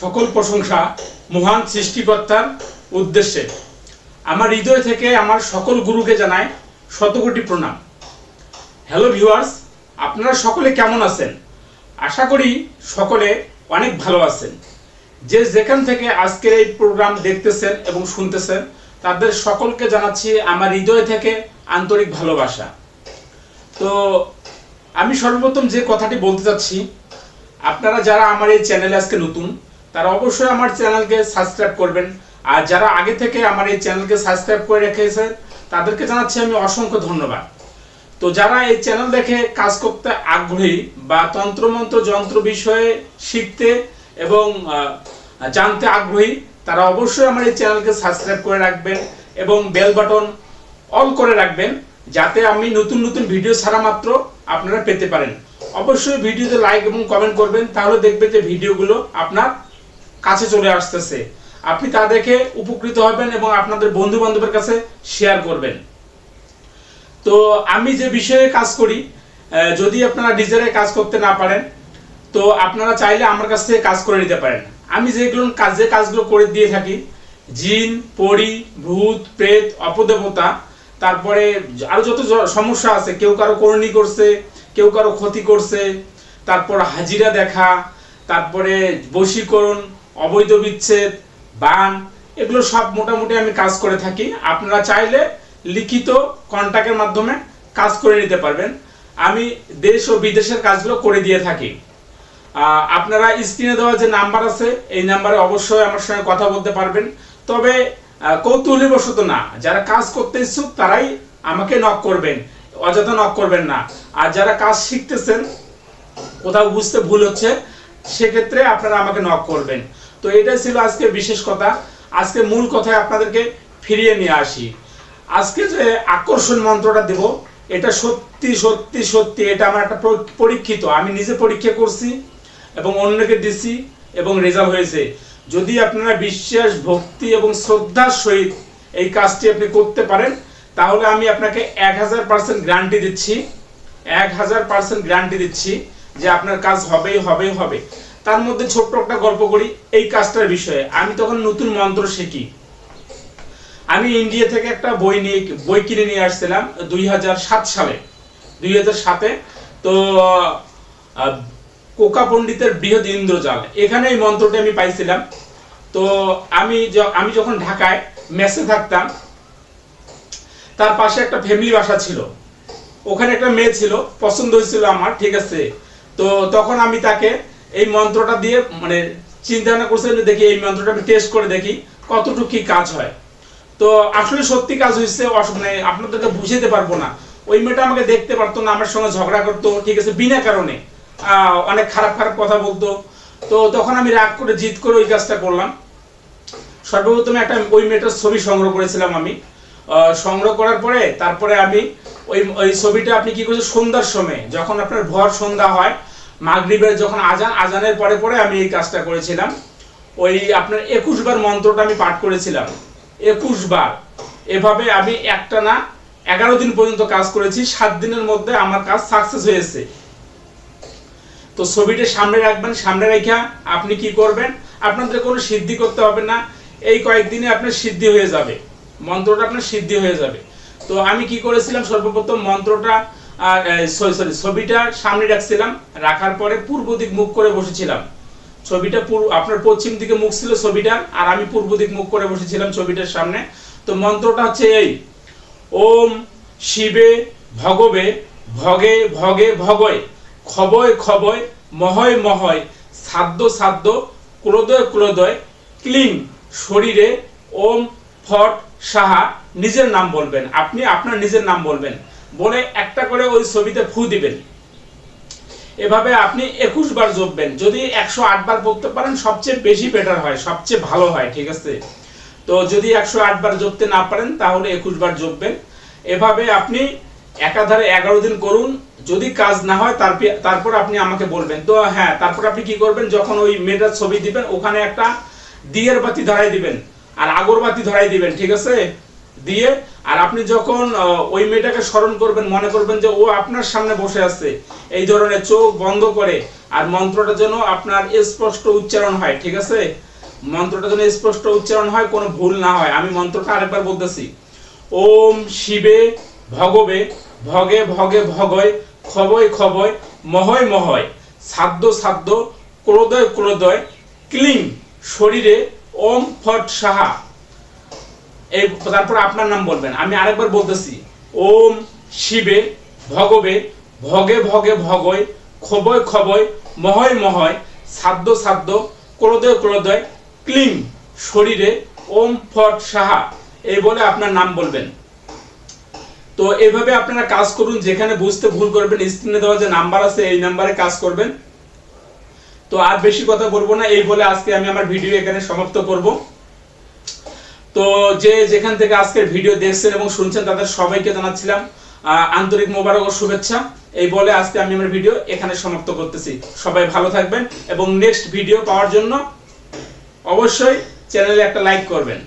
সকল প্রশংসা মহান সৃষ্টিকর্তার উদ্দেশ্যে। আমার হৃদয় থেকে আমার সকল গুরুকে জানাই শতকোটি প্রণাম। হ্যালো ভিউয়ার্স, আপনারা সকলে কেমন আছেন? আশা করি সকলে অনেক ভালো আছেন। যে যেখান থেকে আজকের এই প্রোগ্রাম দেখতেছেন এবং শুনতেছেন, তাদের সকলকে জানাচ্ছি আমার হৃদয় থেকে আন্তরিক ভালোবাসা। তো আমি সর্বপ্রথম যে কথাটি বলতে চাচ্ছি, আপনারা যারা আমার এই চ্যানেলে আজকে নতুন তারা অবশ্যই আমার চ্যানেলকে সাবস্ক্রাইব করবেন। আর যারা আগে থেকে আমার এই চ্যানেলকে সাবস্ক্রাইব করে রেখেছে, তাদেরকে জানাচ্ছি আমি অসংখ্য ধন্যবাদ। তো যারা এই চ্যানেল দেখে কাজ করতে আগ্রহী বা তন্ত্রমন্ত্র যন্ত্র বিষয়ে শিখতে এবং জানতে আগ্রহী, তারা অবশ্যই আমার এই চ্যানেলকে সাবস্ক্রাইব করে রাখবেন এবং বেল বাটন অল করে রাখবেন, যাতে আমি নতুন নতুন ভিডিও ছাড়া মাত্র আপনারা পেতে পারেন। অবশ্যই ভিডিওতে লাইক এবং কমেন্ট করবেন, তাহলে দেখবে যে ভিডিওগুলো আপনার কাছে চলে আসতেছে। আপনি তা দেখে উপকৃত হবেন এবং আপনাদের বন্ধু বান্ধবের কাছে শেয়ার করবেন। তো আমি যে বিষয়ে কাজ করি যদি আপনারা নিজেরাই কাজ করতে না পারেন, তো আপনারা চাইলে আমার কাছ থেকে কাজ করে নিতে পারেন। আমি যেগুলো কাজ কাজগুলো করে দিয়ে থাকি, জিন, পরি, ভূত, প্রেত, অপদেবতা, তারপরে আরও যত সমস্যা আছে, কেউ কারও করণী করছে, কেউ কারও ক্ষতি করছে, তারপর হাজিরা দেখা, তারপরে বশীকরণ অবৈধ বিচ্ছেদ, বান, এগুলো সব মোটামুটি আমি কাজ করে থাকি। আপনারা চাইলে লিখিত কন্টাক্টের মাধ্যমে কাজ করে নিতে পারবেন। আমি দেশ ও বিদেশের কাজগুলো করে দিয়ে থাকি। আপনারা স্ক্রিনে দেওয়া যে নাম্বার আছে, এই নাম্বারে অবশ্যই আমার সঙ্গে কথা বলতে পারবেন। তবে কৌতূহলীবশত না, যারা কাজ করতে ইচ্ছুক তারাই আমাকে নক করবেন। অযথা নক করবেন না। আর যারা কাজ শিখতেছেন, কোথাও বুঝতে ভুল হচ্ছে, সেক্ষেত্রে আপনারা আমাকে নক করবেন। তো এটাই ছিল আজকে বিশেষ কথা। আজকে মূল কথায় আপনাদেরকে ফিরিয়ে নিয়ে আসি। আজকে যে আকর্ষণ মন্ত্রটা দেব, এটা সত্যি সত্যি সত্যি, এটা আমার একটা পরীক্ষিত। আমি নিজে পরীক্ষা করছি এবং অন্যকে দিছি এবং রেজাল্ট হয়েছে। যদি আপনারা বিশ্বাস, ভক্তি এবং শ্রদ্ধার সহিত এই কাজটি আপনি করতে পারেন, তাহলে আমি আপনাকে এক হাজার পার্সেন্ট গ্যারান্টি দিচ্ছি। এক হাজার পার্সেন্ট গ্যারান্টি দিচ্ছি যে আপনার কাজ হবেই হবেই, হবে। তার মধ্যে ছোট্ট একটা গল্প করি এই কাজটার বিষয়ে। আমি তখন নতুন মন্ত্র শিখি। আমি ইন্ডিয়া থেকে একটা বই নিয়ে বই কিনে নিয়ে আসছিলাম দুই হাজার সাত সালে। দুই সাতে তো কোকা পণ্ডিতের বৃহৎ ইন্দ্রজাল। এখানে এই মন্ত্রটি আমি পাইছিলাম। তো আমি আমি যখন ঢাকায় মেসে থাকতাম, তার পাশে একটা ফ্যামিলি বাসা ছিল। ওখানে একটা মেয়ে ছিল, পছন্দ হয়েছিল আমার, ঠিক আছে। তো তখন আমি তাকে এই মন্ত্রটা দিয়ে মানে চিন্তা ভাবনা করছিলাম যে দেখি এই মন্ত্রটা আমি টেস্ট করে দেখি কতটুকু কি কাজ হয়। তো আসলে সত্যি কাজ হয়েছে মানে আপনাদেরকে বুঝাতে পারব না। ওই মেয়েটা আমাকে দেখতে পারতো না, আমার সঙ্গে ঝগড়া করতো, ঠিক আছে, বিনা কারণে। অনেক খারাপ খারাপ কথা বলতো। তো তখন আমি রাগ করে জিত করে ওই কাজটা করলাম। সর্বপ্রথমে একটা ওই মেয়েটার ছবি সংগ্রহ করেছিলাম আমি। সংগ্রহ করার পরে তারপরে আমি ওই ওই ছবিটা আপনি কি করছেন? সন্ধ্যার সময়, যখন আপনার ভর সন্ধ্যা হয় মাগরিবের যখন আজান, আজানের পরে পরে আমি এই কাজটা করেছিলাম। ওই আপনার একুশ বার মন্ত্রটা আমি পাঠ করেছিলাম। একুশ বার। এভাবে আমি একটা না, এগারো দিন পর্যন্ত কাজ করেছি। সাত দিনের মধ্যে আমার কাজ সাকসেস হয়েছে। তো ছবিটা সামনে রাখবেন, সামনে রেখা আপনি কি করবেন? আপনাদের কোনো সিদ্ধি করতে হবে না। এই কয়েকদিনে আপনার সিদ্ধি হয়ে যাবে। মন্ত্রটা আপনার সিদ্ধি হয়ে যাবে। তো আমি কি করেছিলাম? সর্বপ্রথম মন্ত্রটা সরি সরি, ছবিটা সামনে রাখছিলাম, রাখার পরে পূর্ব দিক মুখ করে বসেছিলাম। ছবিটা আপনার পশ্চিম দিকে মুখ ছিল ছবিটার আর আমি পূর্ব দিক মুখ করে বসেছিলাম ছবিটার সামনে। তো মন্ত্রটা হচ্ছে এই, ওম শিবে ভগবে, ভগে ভগে, ভগয়, খবয় খবয়, মহয় মহয়, সাধ্য সাধ্য ক্রোদয় ক্রোদয় ক্লিং, শরীরে, ওম ফট সাহা, নিজের নাম বলবেন। আপনি আপনার নিজের নাম বলবেন। বলে একটা করে ওই ছবিতে ফু দিবেন। এভাবে আপনি একুশ বার জপবেন। যদি একশো আট বার পড়তে পারেন, সবচেয়ে বেশি বেটার হয়, সবচেয়ে ভালো হয়, ঠিক আছে? তো যদি একশো আট বার জপতে না পারেন, তাহলে একুশ বার জপবেন। এভাবে আপনি একাধারে এগারো দিন করুন। যদি কাজ না হয় তারপর আপনি আমাকে বলবেন। তো হ্যাঁ তারপর আপনি কি করবেন? যখন ওই মেয়েটার ছবি দিবেন, ওখানে একটা দিয়ের বাতি ধরাই দিবেন। আর আগরবাতি ধরাই দিবেন, ঠিক আছে? দিয়ে, আর আপনি যখন ওই মেয়েটাকে স্মরণ করবেন, মনে করবেন যে ও আপনার সামনে বসে আছে, এই ধরনের চোখ বন্ধ করে, আর মন্ত্রটা যেন আপনার স্পষ্ট উচ্চারণ হয়, ঠিক আছে? মন্ত্রটা যেন স্পষ্ট উচ্চারণ হয়, কোনো ভুল না হয়। আমি মন্ত্রটা আরেকবার বলতেছি। ওম শিবে ভগবে, ভগে ভগে ভগয়, খবয় খবয়, মহয় মহয়, সাধ্য সাধ্য ক্রোদয় ক্রোদয় ক্লিং, শরীরে ওম ফট সাহা। এই তারপর আপনার নাম বলবেন। আমি আরেকবার বলতেছি, ওম শিবে ভগবে, ভগে ভগে ভগয়, খবয় খবয়, মহয় মহয়, সাধ্য সাধ্য ক্রোদয় ক্রোদয় ক্লিং শরীরে, ওম ফট সাহা, এই বলে আপনার নাম বলবেন। তো এইভাবে আপনারা কাজ করুন, যেখানে বুঝতে ভুল করবেন স্ক্রিনে দেওয়া যে নাম্বার আছে, এই নাম্বারে কাজ করবেন। তো আর বেশি কথা বলব না, এই বলে আজকে আমি আমার ভিডিও এখানে সমাপ্ত করব। তো যে যেখান থেকে আজকের ভিডিও দেখছেন এবং শুনছেন, তাদের সবাইকে জানাচ্ছিলাম আন্তরিক মোবারক ও শুভেচ্ছা। এই বলে আজকে আমি আমার ভিডিও এখানে সমাপ্ত করতেছি। সবাই ভালো থাকবেন এবং নেক্সট ভিডিও পাওয়ার জন্য অবশ্যই চ্যানেলে একটা লাইক করবেন।